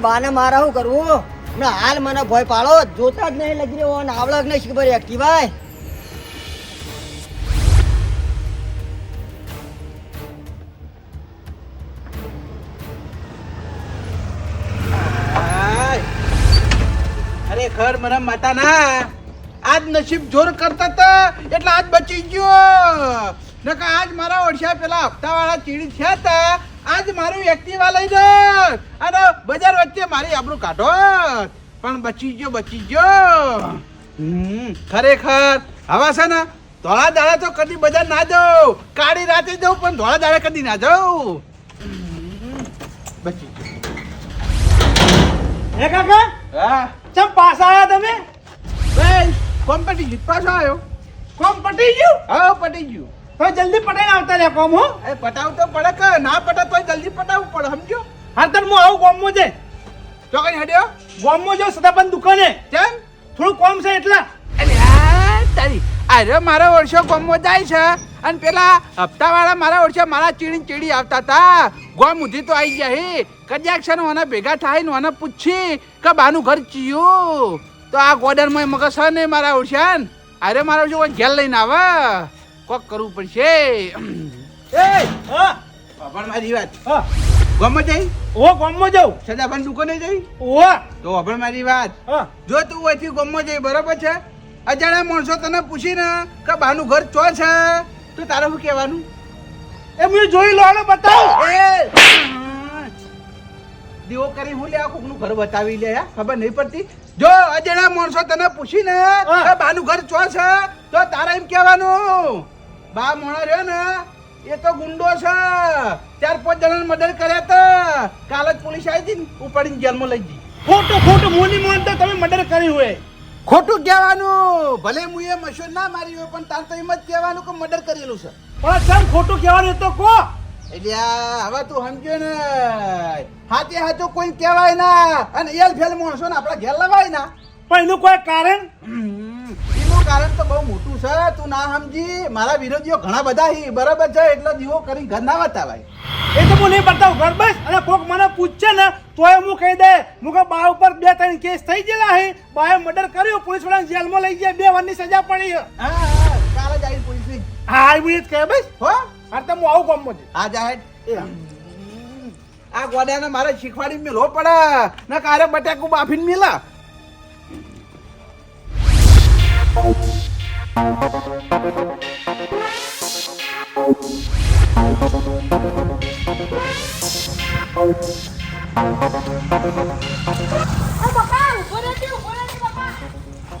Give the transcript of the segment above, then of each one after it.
આ બાને મારે શું કરવું હમણાં હાલ મને ભય પાડો. જોતા જ નહીં લગી રહ્યો અને આવડક નહીં ખબર એક્ટિવાય ખર ખરેખર માતા ના. આજ નસીબ જોર કરતા હતા એટલે આજ બચી ગયો. નકા આજ મારા ઓળશા પેલા હપ્તાવાળા ચીડી થયા હતા. આજ મારું એક્ટિવા લઈ દો અને બજાર વચ્ચે મારી આપણું કાઢો પણ બચી ગયો બચી ગયો. હમ, ખરેખર. હવા છે ને ધોળા દાડા તો કદી બજાર ના જાઉં. કાળી રાતે જાઉં પણ ધોળા દાડા કદી ના જાઉં. બચી બચી હે કાકા? હા. ચમ પાછા આયા તમે? ભાઈ કોમ પટી ગયું? પાછો આવ્યો કોમ પટી ગયું? હા પટી ગયું. તો જલ્દી પટાઈને આવતા રહ્યા કોમ હો. એ પટાવ તો પડે કે ના પટા તોય જલ્દી પટાવું પડે સમજો? હા તને હું આવું કોમમાં છે તો કઈ હડ્યો? કોમમાં જો સદાબંધ દુકાને. કેમ? થોડું કોમ છે એટલા. તારી અરે મારા વર્ષો ગોમમાં જાય છે. અને પેલા હપ્તાવાળા મારા વર્ષે મારા ચીડી ચીડી આવતા હતા. ગોમ ઉધી તો આવી ગયા હે. કદાચ છે ને ભેગા થાય ને મને પૂછી કે બાનું ઘર ચીયું. તો આ ગોડર મગજ છે ને મારા ઓળશાન અરે મારા વર્ષે કોઈ ઘેર લઈને આવે? કોક કરવું પડશે. એ હા. પણ મારી વાત. હા. ગોમમાં જઈ? ઓ કોમમાં જાઉં. સદાભાઈ દુકાને જઈ? ઓ. તો હવે મારી વાત જો તું અહીંથી ગમમાં જઈ બરોબર છે? અજાણ્યા માણસો તને પૂછીને કે બાનું ઘર ચો છે? તો તારે શું કહેવાનું? એ મેં જોઈ લો હાલો બતાવ. એ! દીવો કરી હું લે આ કોકનું ઘર બતાવી લે ખબર નહીં પડતી? જો અજાણ્યા માણસો તને પૂછીને ને કે બાનું ઘર ચો છે તો તારે એમ કહેવાનું? બા મોણો રહ્યો ને એ તો ગુંડો છે. ચાર પાંચ જણાને મર્ડર કર્યા હતા. કાલ જ પોલીસ આવી હતી ને ઉપાડીને જેલમાં લઈ ગઈ. ખોટું ખોટું મોની મોન તો તમે મર્ડર કર્યું હોય. ખોટું કહેવાનું ભલે હું એ મશહૂર ના મારી હોય પણ તાર તો એમ જ કહેવાનું કે મર્ડર કરેલું છે. પણ સર ખોટું કહેવાનું તો કો એટલે હવે તું સમજ્યો ને હાથે હાથો કોઈ કહેવાય ના. અને એલ ફેલ માણસો ને આપણા ઘેર લવાય ના. પણ એનું કોઈ કારણ? એનું કારણ તો બહુ મોટું છે તું ના સમજી. મારા વિરોધીઓ ઘણા બધા હી બરાબર છે એટલે દીવો કરી ઘર ના બતાવાય એ તો હું નહીં બતાવું ઘર બસ અને કોક મને પૂછશે ને તોય હું કહી દે. હું કે બા ઉપર બે ત્રણ કેસ થઈ ગયેલા હે. બાએ મર્ડર કર્યું પોલીસવાળા જેલમાં લઈ ગયા બે વર્ષની સજા પડી. હા હા, કાલે જ આવી પોલીસ હા એવું જ કહે બસ. હો? હા તો હું આવું ગામમાં છું. આ જાહેર આ ગોડાને મારે શીખવાડી મેલો પડે. ને કારે બટેકું બાફીને મેલા.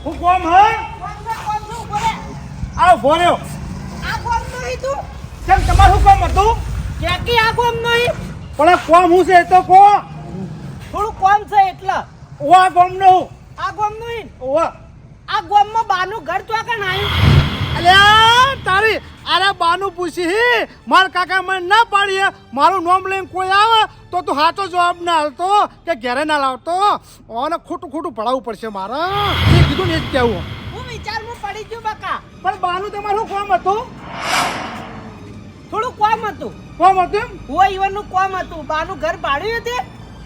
હું કોમ હે? આવ ભોર્યો કેમ તમારું શું કામ હતું? પણ આ કોમ હું છે એ તો કો થોડું કોમ છે એટલે. ઓ આ કોમ નો આ ગોમ નહીં ઓ આ ગોમમાં બાનું ઘર તો આગળ નાયું અલ્યા તારી અરે બાનું પૂછી હી માર કાકા મને ના પાડીએ. મારું નામ લઈને કોઈ આવે તો તું સાચો જવાબ ના હાલતો કે ઘેરે ના લાવતો. અને ખોટું ખોટું પડાવવું પડશે મારે. એ કીધું ને એ જ કહેવું. હું વિચારમાં પડી ગયું બકા. પણ બાનું તમારું કોમ હતું? થોડું કોમ હતું. કોમ હતું? હું ઈવનનું કોમ હતું. બાનું ઘર ભાડ્યું હતું?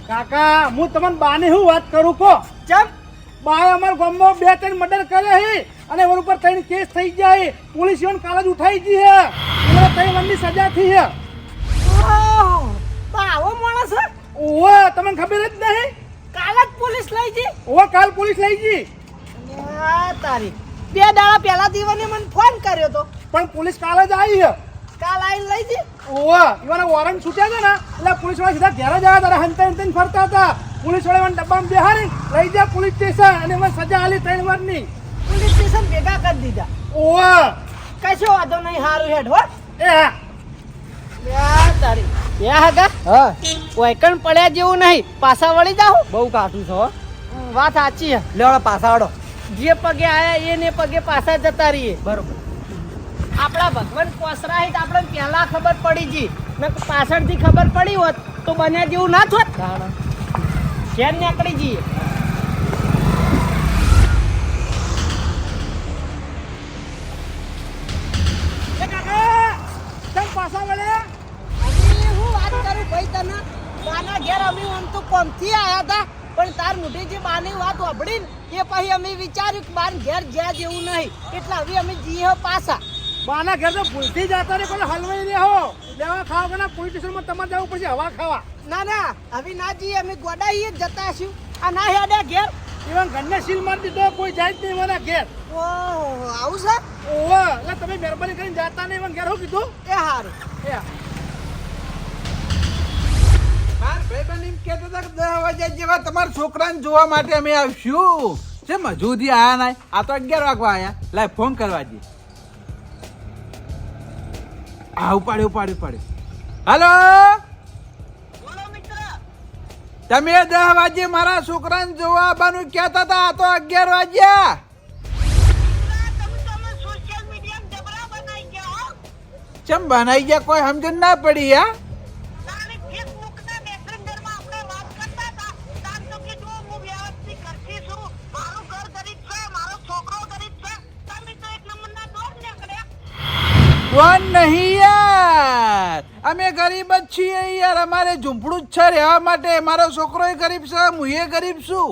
કાકા હું તમને બાને શું વાત કરું કો ચમ બાએ અમારા ગામમાં બે ત્રણ મર્ડર કરે હે અને એના ઉપર ત્રણ કેસ થઈ જાય પોલીસ ઈવન કાલ જ ઉઠાઈ ગઈ હે એને ત્રણ વર્ષની સજા થઈ હે આવો માણસ હે? ઓવે તમને ખબર જ નહીં? કાલે જ પોલીસ લઈ ગઈ. ઓવે કાલ પોલીસ લઈ ગઈ. આ તારી. બે દાડા પહેલા દીવાને મને ફોન કર્યો તો. પણ પોલીસ કાલે જ આવી હે કાલ આવીને લઈ જઈ ઓવે ઈવાના વોરંટ છૂટ્યા હતા ને? એટલે પોલીસવાળા સીધા ઘેર જ આવ્યા તારા હંતે હંતે ફરતા હતા. પોલીસવાળા મને ડબ્બામાં બેહારી લઈ જાય પોલીસ સ્ટેશન અને મને સજા આલી ત્રણ વારની. પોલીસ સ્ટેશન ભેગા કરી દીધા. ઓવે કશો વાંધો નહીં હારું હેડ હો. એ હા. આ તારી. ત્યાં હગા હા. વૈકણ પડ્યા જેવું નહીં પાછા વળી જાઓ. બહુ કાઠું છો વાત સાચી છે લેવડા પાછા જે પગે આયા એ ને પગે પાછા જતા રહીએ. બરોબર. આપણા ભગવાન કોસરા હિત આપણે પહેલા ખબર પડી જી. ને પાછળથી ખબર પડી હોત તો બન્યા જેવું ના થોત. ઘેર નીકળી જઈએ. એ કાકા તમે પાછા વળ્યા? અમી હું વાત કરું ભાઈ તને. બાના ઘેર અમે આમ તો કોમથી આયા હતા પણ તાર મોટી જે બાની વાત સાંભળી ને એ પછી અમે વિચાર્યું કે બાર ઘેર જ્યાં જેવું નહીં. એટલે હવે અમે જઈએ પાછા. બાના ઘર તો ભૂલથી જતા રે કોઈ હલવાઈ રહ્યા હો. લેવા ખાવા કે ના પોલીસ સ્ટેશનમાં તમારે જવું પડશે હવા ખાવા. ના ના હવે ના જઈએ અમે ગોડાઈએ જ જતા હશું. આ ના હેડે ઘેર. એવા ઘરને સીલ મારી દીધો કોઈ જાય જ નહીં મારા ઘેર. ઓહો આવું છે? ઓહો એટલે તમે મહેરબાની કરીને જતા નહીં એવા ઘેર હું કીધું? એ હારું. એ માર ભાઈબંધ એમ કહેતા હતા કે દસ વાગ્યા જેવા તમારા છોકરાને જોવા માટે અમે આવીશું. છે મજૂરી આયા ના આ તો અગિયાર વાગવા આયા. લાય ફોન કરવા દે. હા ઉપાડે ઉપાડે ઉપાડે. હાલો? તમે દસ વાગે મારા છોકરાને જોવા આવવાનું કહેતા હતા આ તો અગિયાર વાગ્યા. ચમ બનાઈ ગયા? કોઈ સમજણ ના પડી યા અમે ગરીબ જ છીએ યાર, અમારે ઝૂંપડું જ છે રહેવા માટે મારો છોકરો ગરીબ છે, હું એ ગરીબ છું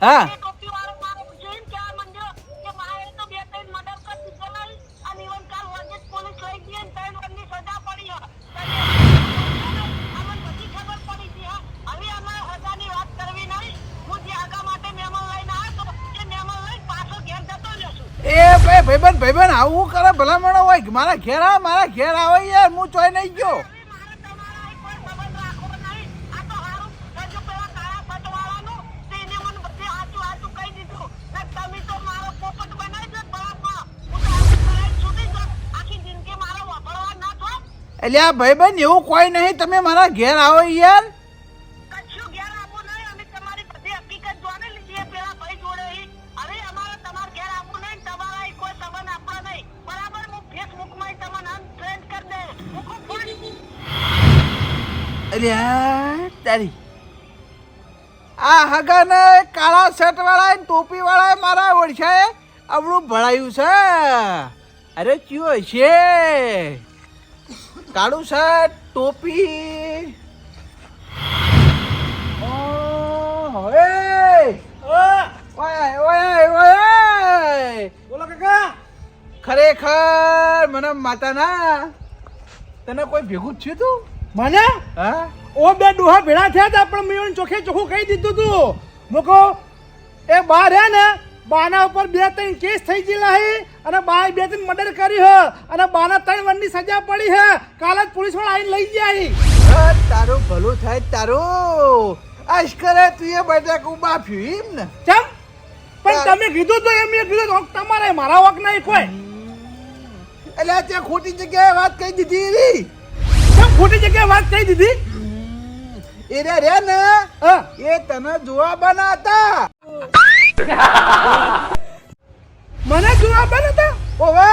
હા. એ ભાઈ ભાઈબંધ ભાઈબંધ આવું કરે ભલામણ હોય કે મારા ઘેર આવ, મારા ઘેર આવે યાર, હું ચોય નહીં ગયો. એટલે આ ભાઈબંધ એવું કોઈ નહીં, તમે મારા ઘેર આવો યાર. અરે તારી. આ હગાને કાળા શર્ટ વાળા ટોપી વાળા મારા ઓળખાએ આવડું ભણાયું છે. અરે કયો છે કાળું શર્ટ ટોપી. ખરેખર મને માતાના તને કોઈ ભેગું થયું તું? મને? હા? ઓ બે ડોહા ભેળા થયા હતા પણ મેં ચોખે ચોખ્ખું કહી દીધું તું. મૂકો એ બા રહ્યા ને બાના ઉપર બે ત્રણ કેસ થઈ ગયેલા હે અને બાએ બે ત્રણ મર્ડર કરી હે અને બાના ત્રણ વર્ષની સજા પડી હે. કાલે જ પોલીસવાળા આવીને લઈ ગયા હે. તારું ભલું થાય તારું. અશ્કરે તું એ બધા બાફ્યું એમ ને. ચમ? પણ તમે કીધું તો એમ કીધું તો તમારે મારા વક નહીં કોઈ. એટલે તે ત્યાં ખોટી જગ્યાએ વાત કહી દીધી એવી? ખોટી જગ્યાએ વાત કહી દીધી? એ રે રે ને. એ તને જોવા બના હતા મને જોવા બન હતા ઓવે.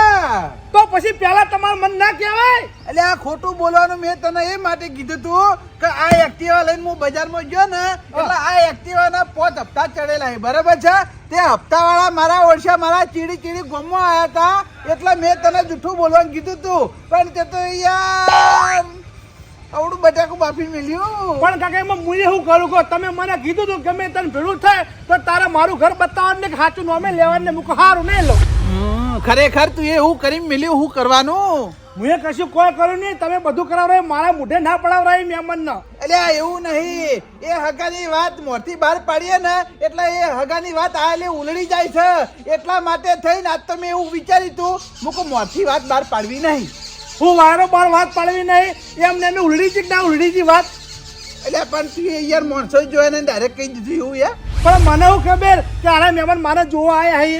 તો પછી પેલા તમારું મન ના કહેવાય? એટલે આ ખોટું બોલવાનું મેં તને એ માટે કીધું તું કે આ એક્ટિવા લઈને હું બજારમાં ગયો ને એટલે આ એક્ટિવાના પોત હપ્તા ચડેલા છે. બરાબર છે? તે હપ્તા વાળા મારા ઓળશા મારા ચીડી ચીડી ગમવા આવ્યા હતા એટલે મેં તને જૂઠું બોલવાનું કીધું તું. પણ તે તો યાર આવડું બટાકું બાફી મેલ્યું. પણ કાકા એમાં હું શું કરું કહો? તમે મને કીધું તું ગમે તને ભેળું થાય તો તારે મારું ઘર બતાવવાનું ને સાચું નોમે લેવાનું ને મૂકો સારું નહીં લઉં હમ, ખરેખર તું એ હું કરી મિલ્યું હું કરવાનું? હું એ કશું કોઈ કરું નહીં તમે બધું કરાવરાય મારા મોઢે ના પડાવરાય મહેમાન ના એટલે આ એવું નહીં. એ હગાની વાત મોરથી બહાર પાડીએ ને એટલે એ હગાની વાત આ એટલે ઉલડી જાય છે. એટલા માટે થઈને આજ તો મેં એવું વિચાર્યું તું. મૂકો મોરથી વાત બહાર પાડવી નહીં. હું વારો બાર વાત પાડવી નહીં. એમને એમને ઉલડી છે કે ના ઉલડી છે વાત. એટલે પણ તું યાર માણસો જોયા ને ડાયરેક્ટ કહી દીધું એવું યાર. પણ મને એવું ખબર? કે આરા મહેમાન મારે જોવા આવ્યા હે?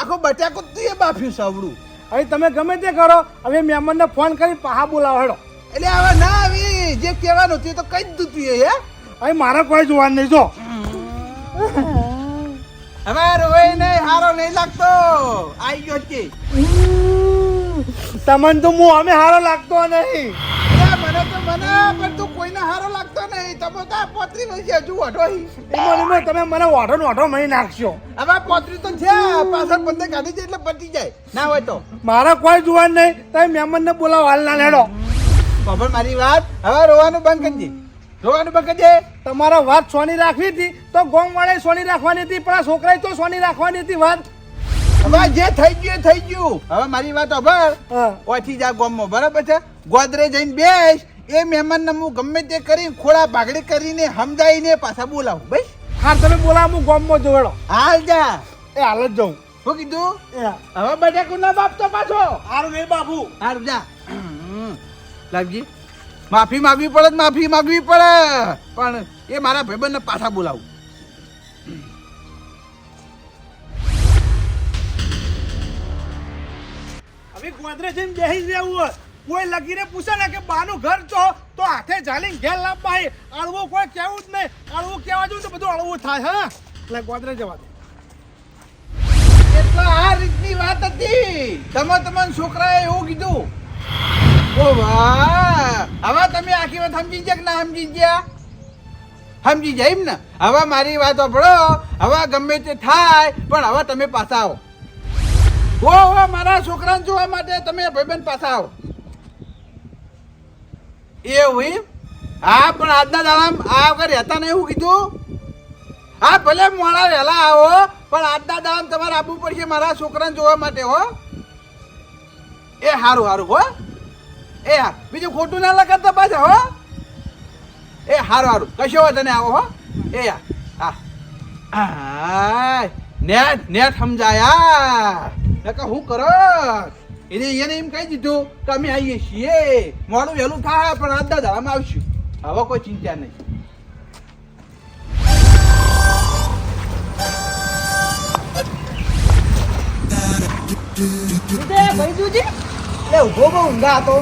આખો બટાકો તું એ બાફ્યું સાવડું હવે તમે ગમે તે કરો. હવે મહેમાનને ફોન કરી પાહા બોલાવો હેડો. એટલે હવે ના આવી. જે કહેવાનું તે તો કહી દીધું તું એ હે? હવે મારે કોઈ જોવાનું નહીં જો. અમારો રોય નહીં હારો નહીં લાગતો. આવી ગયો છે. તમને તો હું અમે હારો લાગતો નહીં. મને તો મને પણ તું કોઈને હારો લાગતો નહીં. તમે તો પોતરી હજુ વઢો એમાં ને એમાં તમે મને વાઢો ને મહી નાખશો. હવે પોતરી તો છે પાછળ બંને કાઢી જાય એટલે પતી જાય. ના હોય તો. મારા કોઈ જોવાનું નહીં તમે મહેમાનને બોલાવો હાલ ના લેડો ખબર મારી વાત. હવે રોવાનું બંધ કરજે રોવાનું બંધ કરજે તમારા વાત સોની રાખવી હતી તો ગોમ વાળા સોની રાખવાની હતી પણ આ છોકરાએ તો સોની રાખવાની હતી વાત. હવે જે થઈ ગયું થઈ ગયું. હવે મારી વાત અભર. ઓછી જા ગોમમાં બરાબર છે? ગોદરે જઈને બેસ. એ મહેમાનને હું ગમે તે કરી ખોળા ભાગડી કરીને સમજાવીને પાછા બોલાવું. ભાઈ હા તમે બોલાવો હું ગોમમાં જોડો. હાલ જા. એ હાલ જ જાઉં. શું કીધું? હવે બટાકુ ના બાપતો પાછો. હારું રે બાપુ. હારું જા. લાભજી માફી માંગવી પડે તો માફી માંગવી પડે. પણ એ મારા ભાઈબંધને પાછા બોલાવું. હવે ગોદરે જઈને રહેવું હોય. કોઈ લગીને પૂછે ને કે, બાનું ઘર છો? તો હાથે ચાલીને ઘેર લાંબાઈ અળવું કોઈ કહેવું જ નહીં. અળવું કહેવા જેવું તો બધું અળવું થાય, હા? એટલે ગોદરે જવા દે. એટલે આ રીતની વાત હતી. તમે તમારા છોકરાએ એવું કીધું. ઓ વાહ! હવે તમે આખી વાત સમજી ગયા કે ના સમજી ગયા? સમજી જાય એમ ને? હવે મારી વાત સાંભળો હવે ગમે તે થાય, પણ હવે તમે પાછા આવો. ઓ ઓ મારા છોકરાને જોવા માટે તમે ભાઈબંધ પાછા આવો. એવું એમ હા પણ આજના દાડામાં આ વગર રહેતા નહીં એવું કીધું. હા ભલે મોડા વહેલા આવો પણ આજના દામ તમારે આવવું પડશે મારા છોકરાને જોવા માટે હો. એ સારું સારું હો. એ હા બીજું ખોટું ના લગાડતા પાછા હો. એ સારું સારું કશો વાંધો નહીં આવો હો. એ હા હા. હાય, નેટ નેટ સમજાયા. નકર હું કરો એને એને એમ કહી દીધું કે અમે આવીએ છીએ. મોડું વહેલું થાય પણ આજના દાડામાં આવશું. હવે કોઈ ચિંતા નહીં. લે ઊભો બહુ ઊંઘા હતો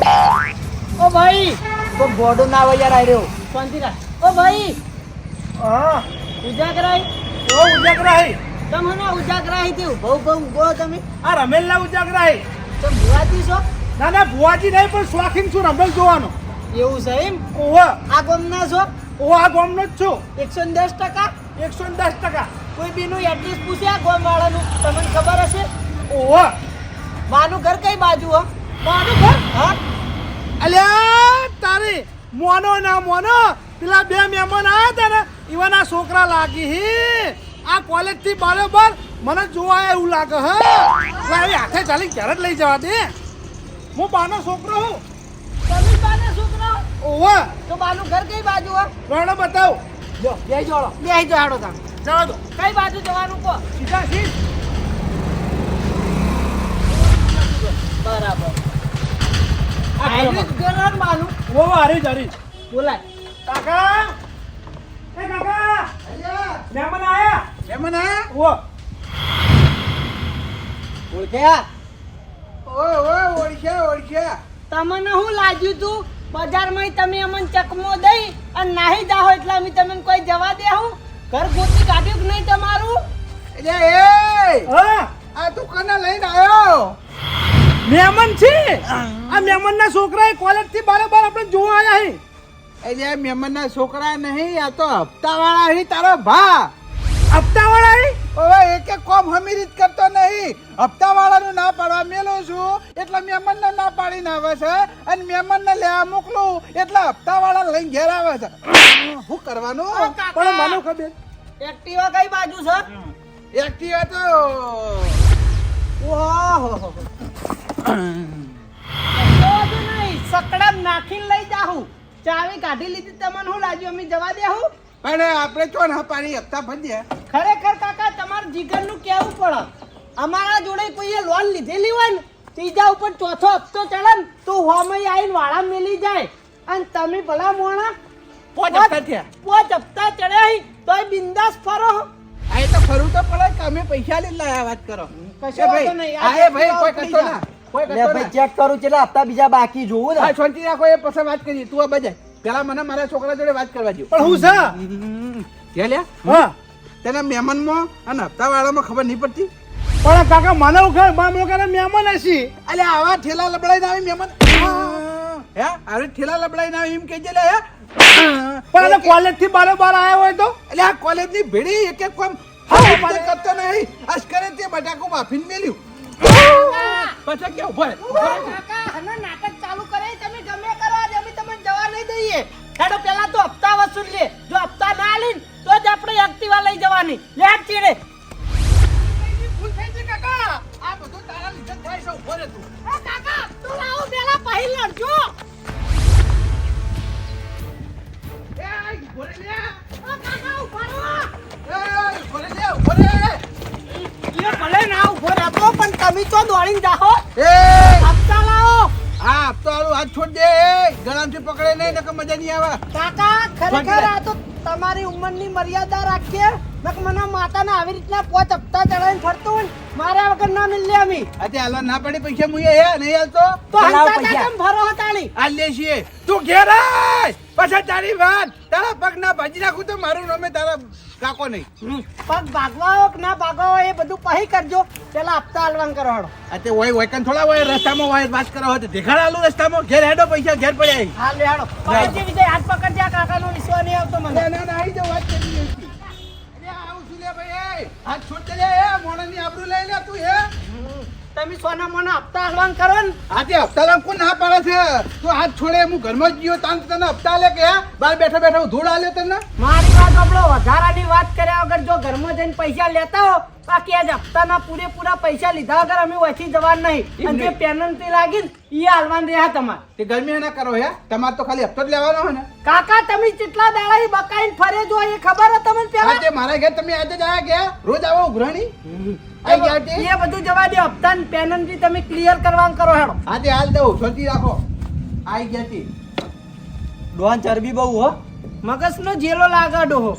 ઓ ભાઈ. તો બોડો ના આવે યાર આર્યો શાંતિ રાખ. ઓ ભાઈ. હા. ઓ ઉજાગરાહી તમને ઉજાગરાહી થી ઊભો ઊભો ઊભો તમે. આ રમેલના ઉજાગરાહી તમે ભુવાજી છો? ના ના ભુવાજી નહીં પણ શોખીન છું રમેલ જોવાનો. એવું છે એમ? ઓહો. આ ગમના છો? ઓ આ ગોમનો જ છું. એકસો દસ ટકા? એકસો દસ ટકા. કોઈ બીનું એડ્રેસ પૂછ્યા ગોમ વાળાનું તમને ખબર હશે? ઓહો. માનું ઘર કઈ બાજુ હો? બાનું ઘર? હા. અલ્યા તારે મોનો ના મોનો? પેલા બે મહેમાન આવ્યા હતા ને ઈવાના છોકરા લાગી હી. આ કોલેજથી બરોબર મને જોવા એવું લાગે હે? એટલે હાથે ચાલી ઘેર જ લઈ જવા દે. હું બાનો છોકરો હું. તમે બાના છોકરો? ઓવે. તો બાનું ઘર કઈ બાજુ હો? વર્ણો બતાવ. જો બે જોડો બે જોડો તા જવા દો. કઈ બાજુ જવાનું કહો? સીધા સીધ. બરાબર. હાઈબ્રિડ ઘર હે ને બાનું. ઓ હારી જ હારી બોલાય. કાકા. એ કાકા. મહેમાન આયા. એમાં ઓ ઓળખ્યા ઓય ઓય ઓળખ્યા ઓળખ્યા તમને શું લાગ્યું તું બજારમાં તમે અમને ચકમો દઈ અને નાહી જાઓ એટલે અમે તમને કોઈ જવા દે હું ઘર ગોતી કાઢ્યું કે નહીં તમારું? એટલે એ હા. આ તું કને લઈને આવ્યો. મેમન છે? આ મહેમાનના છોકરાએ કોલેજથી બરોબર આપણે જોવા હે. એટલે મહેમાનના છોકરા નહીં આ તો હપ્તાવાળા વાળા તારો ભા. હપ્તાવાળા હે હવે એક એક કોમ હમી રીત કરતો નહીં. હપ્તાવાળાનું ના પાડવા મેલો છું. એટલે મહેમાનને ના પાડીને આવે છે અને મહેમાનને લેવા મોકલું. એટલે હપ્તાવાળા લઈને ઘેર આવે છે. શું કરવાનું? પણ મને ખબર? એક્ટિવા કઈ બાજુ છે? એક્ટિવા તો ઓહો. સકડા નાખીને લઈ જાઉં ચાવી કાઢી લીધી તમને હું લાગ્યું અમે જવા દે હું પણ આપણે ચો ના પાડી હપ્તા ભરીએ. ખરેખર કાકા તમારે જીગરનું કેવું પડે. અમારા જોડે કોઈએ લોન લીધેલી હોય ને ત્રીજા ઉપર ચોથો હપ્તો ચડે ને તો હોમય આવીને વાળા મેલી જાય. અને તમે ભલા મોણા પોચ હપ્તા થયા. પોચ હપ્તા ચડ્યા હી તોય બિંદાસ ફરો આ તો ફરવું તો પડે કે અમે પૈસા લઈ લાયા વાત કરો. કશો ભાઈ એ ભાઈ કોઈ કશો ના કોઈ કશો ના. ચેક કરું કેટલા હપ્તા બીજા બાકી જોવું હા ને શાંતિ રાખો એ પછી વાત કરીએ. તું આ બજાય પેલા મને મારા છોકરા જોડે વાત કરવા દો પણ હું છે? કે લે હા. તને મહેમાનમાં અને હપ્તા વાળામાં ખબર નહીં પડતી? પણ કાકા મને ખબર બામ લોકોને મહેમાન હશી. અલે આવા ઠેલા લબડાઈને આવે મહેમાન. હે? અરે ઠેલા લબડાઈને આવી એમ કહેજે લે પણ પણ કોલેજથી બારે બાર આવ્યા હોય તો? એટલે આ કોલેજની ભીડી એક એક કોમ હા. મારે કરતો નહીં. અસ્કરે તે બટાકું બાફીને મેલ્યું. પછી કેવું ઊભો કાકા. હનો નાટક દઈએ ખેડો પેલા તો હપ્તા વસૂલ લે. જો હપ્તા ના આલી તો જ આપણે એક્ટિવા લઈ જવાની. લે ચીડે. ભૂલ થઈ ગઈ કાકા. આ બધું તારા લીધે થાય છે ઊભો રે તું. કાકા તું લાવો પેલા પહેલ લડજો. એ ઊભો લે. ઓ કાકા ઊભા રહો. એ ઊભો લે ઊભો રે એ ભલે ના ઊભો રહેતો પણ તમે તો દોડીને જાહો એ હપ્તા લાવો આ હપ્તો વાળું હાથ છોડ દે ગળામથી પકડે નહીં નકર મજા નહીં આવે. કાકા ખરેખર આ તો તમારી ઉંમરની મર્યાદા રાખીએ. નક મને માતાના આવી રીતના પોચ હપ્તા ચડાવીને ફરતો હોય મારા વગર ના મિલે અમે. અતે હાલવા ના પડી પૈસા મુયે હે નહીં હાલતો? તો હાલતા. કેમ ભરો હતાણી? આ લેશીએ તું ઘેર પછી તારી વાત. તારા પગ ના ભાજી નાખું તો મારું નામે તારા કાકો નહીં. પગ ભાગવા કે ના ભાગવા એ બધું પહી કરજો. પેલા હપ્તા હલવાન કરો હડો અતે હોય વૈકન થોડા હોય રસ્તામાં હોય વાત કરો હોય તો દેખાડ આલું રસ્તામાં. ઘેર હેડો પૈસા ઘેર પડ્યા અહીં. હા લે હાલો પકડજે વિજય હાથ પકડજે આ કાકાનો વિશ્વાસ નહીં આવતો મને. ના ના આવી જાઓ વાત કરી હતી અરે આવું શું લે ભાઈ? એ. હાથ છોડ દે લે એ મોણાની આબરૂ લઈ લે તું હે? તમે સોના મોના હપ્તા હલવાન કરો ને. આજે હપ્તા લાવ કોણ ના પાડે છે? તું હાથ છોડે હું ઘરમાં જ ગયો તાન તને હપ્તા લે કે બાર બેઠા બેઠા હું ધૂળ આલ્યો તને? મારી વાત આપણો વધારાની વાત કર્યા વગર જો ઘરમાં જઈને પૈસા લેતા હો બાકી આજ હપ્તાના પૂરેપૂરા પૈસા લીધા વગર અમે ઓછી જવા નહીં. અને જે પેનલ્ટી લાગી ને એ હાલવાન રહ્યા તમારે. તે ગરમી ના કરો હે. તમારે તો ખાલી હપ્તો જ લેવાનો હોય ને. કાકા તમે કેટલા દાડા બકાઈ બકાઈને ફરે જો એ ખબર હે તમને હા પેલા તે મારા ઘેર તમે આજે જ આયા ગયા રોજ આવો ઉઘરાણી? આઈ ગયા તે? એ બધું જવા દે હપ્તા ને પેનલ્ટી તમે ક્લિયર કરવાનું કરો હેડો. આજે હાલ દઉં શાંતિ રાખો. આઈ ગયા તે. ડોન ચરબી બહુ હો. મગજનો જેલો લાગાડો ડોહો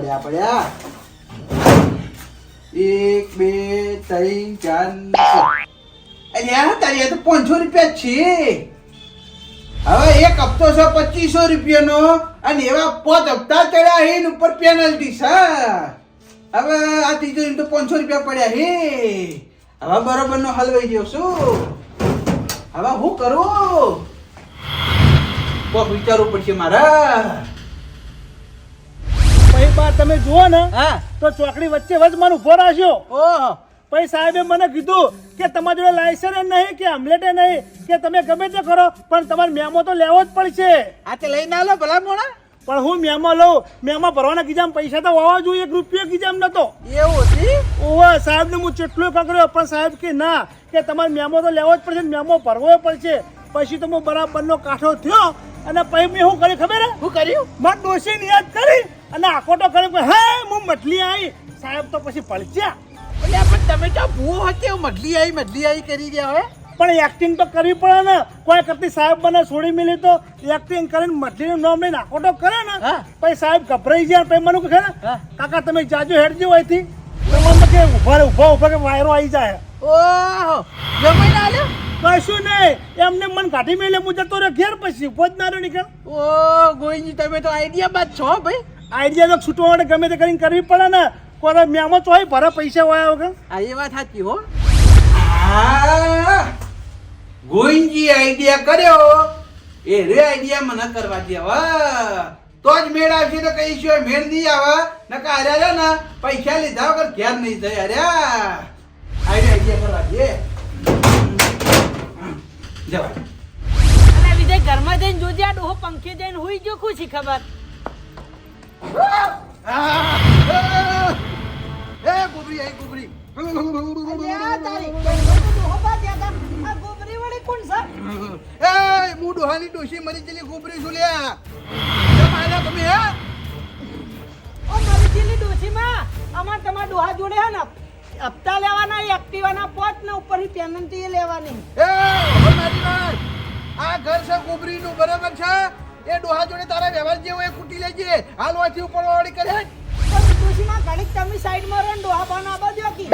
પડ્યા પડ્યા. એક, બે, ત્રણ, ચાર અલ્યા તારી તો પાંચસો રૂપિયા છે. હવે એક હપ્તો છે પચીસો રૂપિયાનો અને એવા પાંચ હપ્તા ચડ્યા હે ઉપર પેનલ્ટી છે હવે આ ત્રીજો તો પાંચસો રૂપિયા પડ્યા હે હવે બરોબર નો હલવાઈ ગયો શું હવે હું કરું? કોક વિચારવું પડશે મારા. પછી બાર તમે જુઓ ને હા. તો ચોકડી વચ્ચે વચ મને ઊભો રાખ્યો. ઓહો. પછી સાહેબે મને કીધું કે તમારી જોડે લાયસન્સ નહીં કે અમલેટે નહીં કે તમે ગમે તે કરો પણ તમારે મેમો તો લેવો જ પડશે. આ તે લઈને આલો ભલા મોણા. પણ હું મેમો લઉં મેમો ભરવાના કીજામ પૈસા તો હોવા જોઈએ એક રૂપિયો કીજામ નતો. એવું હતી? ઓવે સાહેબને હું ચેટલું કકડ્યો પણ સાહેબ કે ના કે તમારે મેમો તો લેવો જ પડશે મેમો ભરવો પડશે. પછી તો હું બરાબરનો કાઠો થયો અને પછી મેં શું કર્યું ખબર હું? કર્યું? માર ડોશીને યાદ કરી અને આખોટો કર્યો કે હે હું મટલી આવી સાહેબ તો પછી પલચ્યા. એટલે પણ તમે તો ભૂ હતી મઢલી આવી મટલી આવી કરી ગયા હવે પણ એક્ટિંગ તો કરવી પડે ને. કોઈ કરતી સાહેબ મને છોડી મિલી તો એક્ટિંગ કરીને મટલીનું નામ લઈને આખોટો કરે ને. હા. પછી સાહેબ ગભરાઈ જાય પછી મને કહે ને. કાકા તમે જાજો હેડજો અહીંથી. તો મને કે ઊભા ઊભા ઊભા કે વાયરો આવી જાય. ઓહો જમાઈ ના લે કશું નહીં. એમને મન કાઢી મેલે હું જતો રહ્યો. ઘેર પછી ઊભો જ ના નીકળ ઓ ગોઈજી તમે તો આઈડિયા બાદ છો ભાઈ. આઈડિયા તો છૂટવા માટે ગમે તે કરીને કરવી પડે ને. કોરા મેમો ચોય ભરા પૈસા વાયા વગર આ એ વાત સાચી હો. આ ગોઈજી આઈડિયા કર્યો. એ રે આઈડિયા મને કરવા દે હવે તો જ મેળ આવશે તો કહીશું મેળ નહીં આવે. નકા અરે રે ને પૈસા લીધા વગર ઘેર નહીં થાય અરે. આઈડિયા કરવા દે જવા અને વિજય ઘરમાં જઈને જોજે આ ડોહો પંખે જઈને હુઈ ગયો ખુશી ખબર? એ ગુબરી આઈ ગુબરી. હપ્તા લેવાના એક્ટિવાના પોત ને ઉપરથી પેનલ્ટી લેવાની એ આ ઘર છે ગોબરીનું, બરાબર છે? એ ડોહા જોડે તારા વ્યવહાર જેવો એ કૂટી લેજે. હાલ વાંચી ઉપર વાળી કરે. ડોશીમાં ઘડીક તમે સાઈડમાં રહો ડોહા બાના બાજુ કી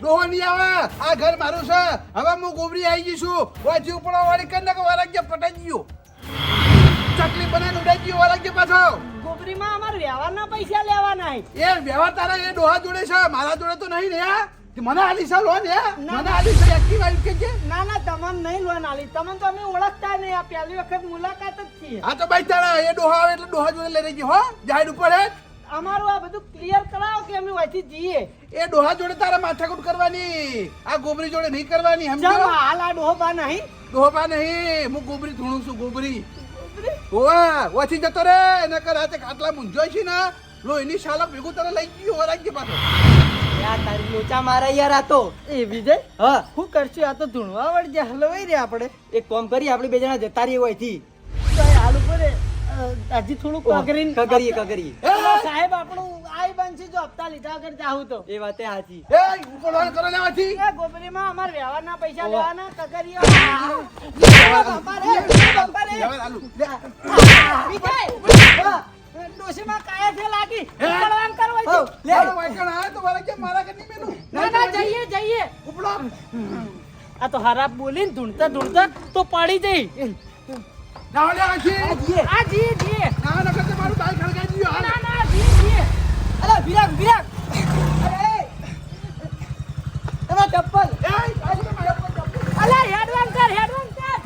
ડોહો નહીં આવે. આ ઘર મારું છે. હવે હું ગોબરી આવી જઈશું વાંચી ઉપર વાળી કરી નાખો પટાઈ ગયો. ચકલી બનાવીને ઉડાઈ ગયો વાળા પાછો. ગોબરીમાં અમારે વ્યવહારના પૈસા લેવાના એ વ્યવહાર તારા એ ડોહા જોડે છે. મારા જોડે તો નહીં? તે મને આલી છે લોન હે? મને આલી છે એક્ટિવ આવી કે છે? ના ના તમને નહીં લોન આલી. તમને તો અમે ઓળખતા નહીં. આ પહેલી વખત મુલાકાત જ છીએ. આ તો ભાઈ તારા એ ડોહા આવે એટલે ડોહા જોડે લઈ રહી હો. જાહેર ઉપર હે? અમારું આ બધું ક્લિયર કરાવો કે અમે વાંચી જઈએ. એ ડોહા જોડે તારા માથાકૂટ કરવાની. આ ગોબરી જોડે નહીં કરવાની સમજો? હાલ આ ડોહા નહીં. ડોહા નહીં. હું ગોબરી ધૂણું છું ગોબરી. ઓવા ઓછી જતો રે. નકર રાતે ખાટલા મૂંઝોય છે ને. લોહીની શાલા ભેગું તને લઈ ગયો વરાગી પાછો. યાર તારી લોચા મારા યાર આ તો એ વિજય હા શું કરશું આ તો ધૂણવા વળી જાય હલવાઈ રે આપણે એક કામ કરી આપણે બે જણા જતા રહીએ હોયથી હાલ ઉપર હજી થોડું કગરીને કગરીએ કગરીએ સાહેબ આપણું આઈ બનશે જો હપ્તા લીધા વગર જાવું તો એ વાતે સાચી એ ઉપર વાળ કરો લેવાથી એ ગોબરીમાં અમાર વ્યવહારના પૈસા લેવાના કગરીઓ બાપા રે, બાપા રે. લેવા આલુ. લે. વિજય! ડોશીમાં કાયાથી લાગી. લે. વાયકણ આયો તો મારા કે મારા કે નહીં મેનું ના ના જઈએ જઈએ. ઉપડો. આ તો હરાબ બોલીને ઢૂંઢતા ઢૂંઢતા તો પાડી જઈ નાવલે આખી જીએ આ જીએ જીએ ના ના કરતે મારું બાલ ખડકાઈ ગયું હા ના ના જીએ જીએ અરે વિરાગ વિરાગ. અરે તમાર ચપ્પલ. એ આજે મારા ચપ્પલ. અલે હેડવાન કર હેડવાન કર.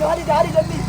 જારી જારી જલ્દી.